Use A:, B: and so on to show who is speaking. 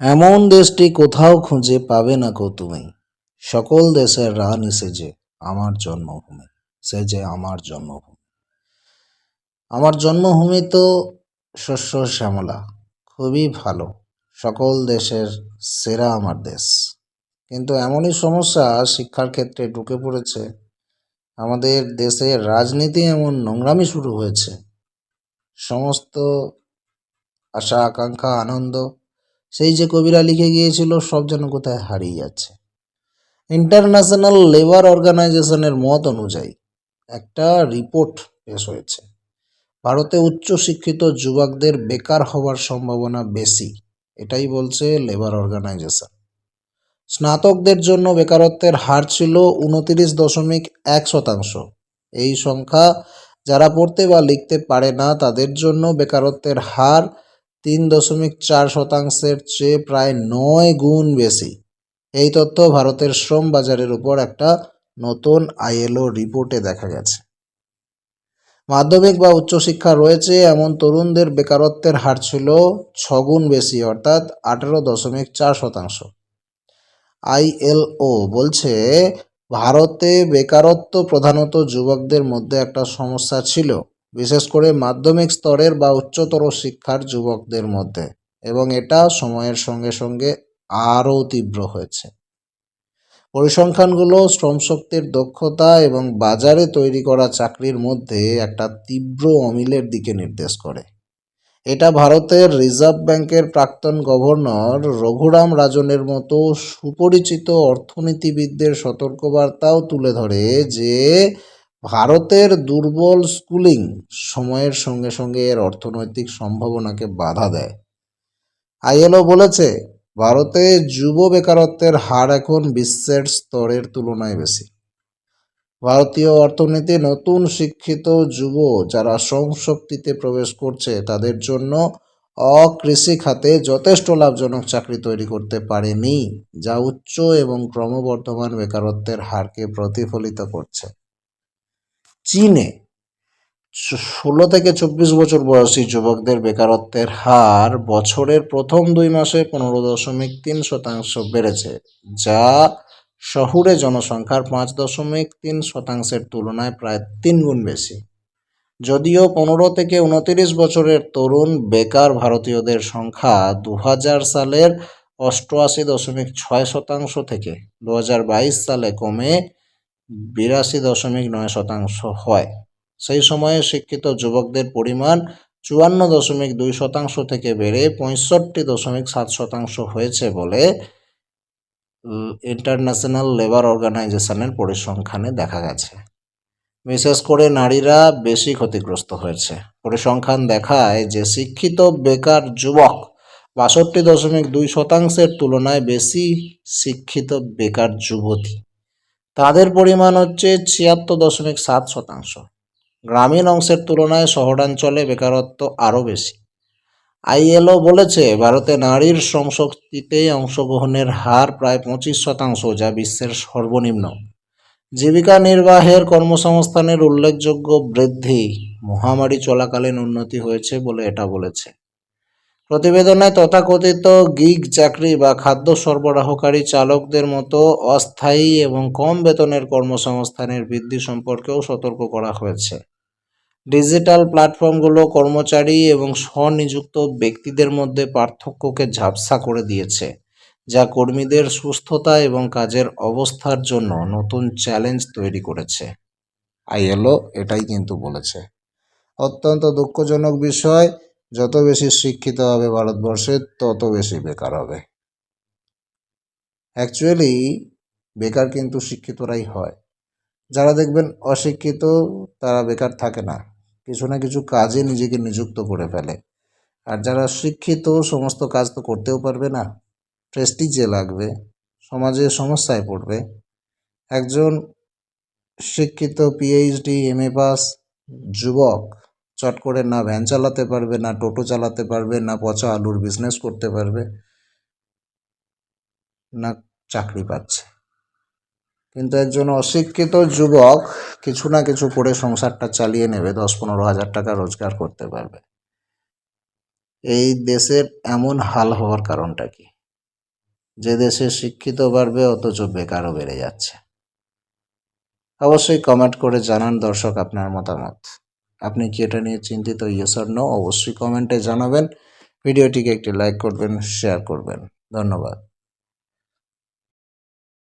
A: এমন দেশটি কোথাও খুঁজে পাবে না কো তুমি সকল দেশের রানী সেজে আমার জন্মভূমি, সে যে আমার জন্মভূমি। আমার জন্মভূমি তো শস্য শ্যামলা, খুবই ভালো। সকল দেশের সেরা আমার দেশ। কিন্তু এমনই সমস্যা শিক্ষার ক্ষেত্রে ঢুকে পড়েছে। আমাদের দেশের রাজনীতি এমন নোংরামি শুরু হয়েছে। সমস্ত আশা আকাঙ্ক্ষা আনন্দ সেই যে কবিরা লিখে গিয়েছিল, সব যেন কোথায় হারিয়ে যাচ্ছে। ইন্টারন্যাশনাল লেবার অর্গানাইজেশনের মত অনুযায়ী একটা রিপোর্ট পেশ হয়েছে। ভারতে উচ্চ শিক্ষিত যুবকদের বেকার হওয়ার সম্ভাবনা বেশি, এটাই বলছে লেবার অর্গানাইজেশন স্নাতকদের জন্য বেকারত্বের হার ছিল উনতিরিশ দশমিক এক শতাংশ। এই সংখ্যা যারা পড়তে বা লিখতে পারে না, তাদের জন্য বেকারত্বের হার তিন দশমিক চার শতাংশের চেয়ে প্রায় নয় গুণ বেশি। এই তথ্য ভারতের শ্রম বাজারের উপর একটা নতুন আইএলও রিপোর্টে দেখা গেছে। মাধ্যমিক বা উচ্চশিক্ষা রয়েছে, এমন তরুণদের বেকারত্বের হার ছিল ছগুণ বেশি, অর্থাৎ আঠেরো দশমিক চার শতাংশ। আইএলও বলছে, ভারতে বেকারত্ব প্রধানত যুবকদের মধ্যে একটা সমস্যা ছিল। বিশেষ করে মাধ্যমিক স্তরের বা উচ্চতর শিক্ষার যুবকদের মধ্যে, এবং এটা সময়ের সঙ্গে সঙ্গে আরও তীব্র হয়েছে। পরিসংখ্যানগুলো শ্রমশক্তির দক্ষতা এবং বাজারে তৈরি করা চাকরির মধ্যে একটা তীব্র অমিলের দিকে নির্দেশ করে। এটা ভারতের রিজার্ভ ব্যাংকের প্রাক্তন গভর্নর রঘুরাম রাজনের মতো সুপরিচিত অর্থনীতিবিদদের সতর্কবার্তাও তুলে ধরে যে ভারতের দুর্বল স্কুলিং সময়ের সঙ্গে সঙ্গে এর অর্থনৈতিক সম্ভাবনাকে বাধা দেয়। আইএলও বলেছে, ভারতে যুব বেকারত্বের হার এখন বিশ্বের স্তরের তুলনায় বেশি। ভারতীয় অর্থনীতি নতুন শিক্ষিত যুব যারা শ্রম শক্তিতে প্রবেশ করছে, তাদের জন্য অকৃষি খাতে যথেষ্ট লাভজনক চাকরি তৈরি করতে পারেনি, যা উচ্চ এবং ক্রমবর্ধমান বেকারত্বের হারকে প্রতিফলিত করছে। চীনে ষোলো থেকে চব্বিশ বছর বয়সী যুবকদের বেকারত্বের হার বছরের প্রথম দুই মাসে পনেরো দশমিক তিন শতাংশ বেড়েছে, যা শহুরে জনসংখ্যার পাঁচ দশমিক তিন শতাংশের তুলনায় প্রায় তিন গুণ বেশি। যদিও পনেরো থেকে উনতিরিশ বছরের তরুণ বেকার ভারতীয়দের সংখ্যা দু হাজার সালের অষ্টআশি দশমিক ছয় শতাংশ থেকে দু হাজার বাইশ সালে কমে বিরাশি দশমিক নয় শতাংশ হয়। সেই সময়ে শিক্ষিত যুবকদের পরিমাণ চুয়ান্ন দশমিক দুই শতাংশ থেকে বেড়ে পঁয়ষট্টি দশমিক সাত শতাংশ হয়েছে বলে ইন্টারন্যাশনাল লেবার অর্গানাইজেশনের পরিসংখ্যানে দেখা গেছে। বিশেষ করে নারীরা বেশি ক্ষতিগ্রস্ত হয়েছে। পরিসংখ্যান দেখায় যে শিক্ষিত বেকার যুবক বাষট্টি দশমিক দুই শতাংশের তুলনায় বেশি শিক্ষিত বেকার যুবতী। তাদের পরিমাণ হচ্ছে ছিয়াত্তর দশমিক সাত শতাংশ। গ্রামীণ অংশের তুলনায় শহরাঞ্চলে বেকারত্ব আরও বেশি। আইএলও বলেছে, ভারতে নারীর শ্রমশক্তিতে অংশগ্রহণের হার প্রায় পঁচিশ শতাংশ, যা বিশ্বের সর্বনিম্ন। জীবিকা নির্বাহের কর্মসংস্থানের উল্লেখযোগ্য বৃদ্ধি, মহামারী চলাকালীন উন্নতি হয়েছে বলে এটা বলেছে। প্রতিবেদনে তথাকথিত গিগ চাকরি বা খাদ্য সরবরাহকারী চালকদের মতো অস্থায়ী এবং কম বেতনের কর্মসংস্থানের বৃদ্ধি সম্পর্কেও সতর্ক করা হয়েছে। ডিজিটাল প্ল্যাটফর্মগুলো কর্মচারী এবং স্বনিযুক্ত ব্যক্তিদের মধ্যে পার্থক্যকে ঝাপসা করে দিয়েছে, যা কর্মীদের সুস্থতা এবং কাজের অবস্থার জন্য নতুন চ্যালেঞ্জ তৈরি করেছে। আইএলও এটাই কিন্তু বলেছে। অত্যন্ত দুঃখজনক বিষয় যত বেশি শিক্ষিত হবে ভারতবর্ষে, তত বেশি বেকার হবে। অ্যাকচুয়ালি বেকার কিন্তু শিক্ষিতরাই হয়। যারা দেখবেন অশিক্ষিত, তারা বেকার থাকে না। কিছু না কিছু কাজে নিজেকে নিযুক্ত করে ফেলে। আর যারা শিক্ষিত, সমস্ত কাজ তো করতেও পারবে না। প্রেস্টিজে লাগবে। সমাজে সমস্যায় পড়বে। একজন শিক্ষিত পিএইচডি এম এ পাস যুবক চট করে না ভ্যান চালাতে পারবে, না টোটো চালাতে পারবে, না পচা আলুর বিজনেস করতে পারবে, না চাকরি পাচ্ছে। কিন্তু একজন অশিক্ষিত যুবক কিছু না কিছু করে সংসারটা চালিয়ে নেবে, দশ পনেরো হাজার টাকা রোজগার করতে পারবে। এই দেশের এমন হাল হওয়ার কারণটা কি? যে দেশে শিক্ষিত বাড়বে, অথচ বেকারও বেড়ে যাচ্ছে। অবশ্যই কমেন্ট করে জানান দর্শক আপনার মতামত। আপনি কি এটা নিয়ে চিন্তিত? ইয়েস আর নো অবশ্যই কমেন্টে জানাবেন। ভিডিওটিকে একটি লাইক করবেন শেয়ার করবেন। ধন্যবাদ।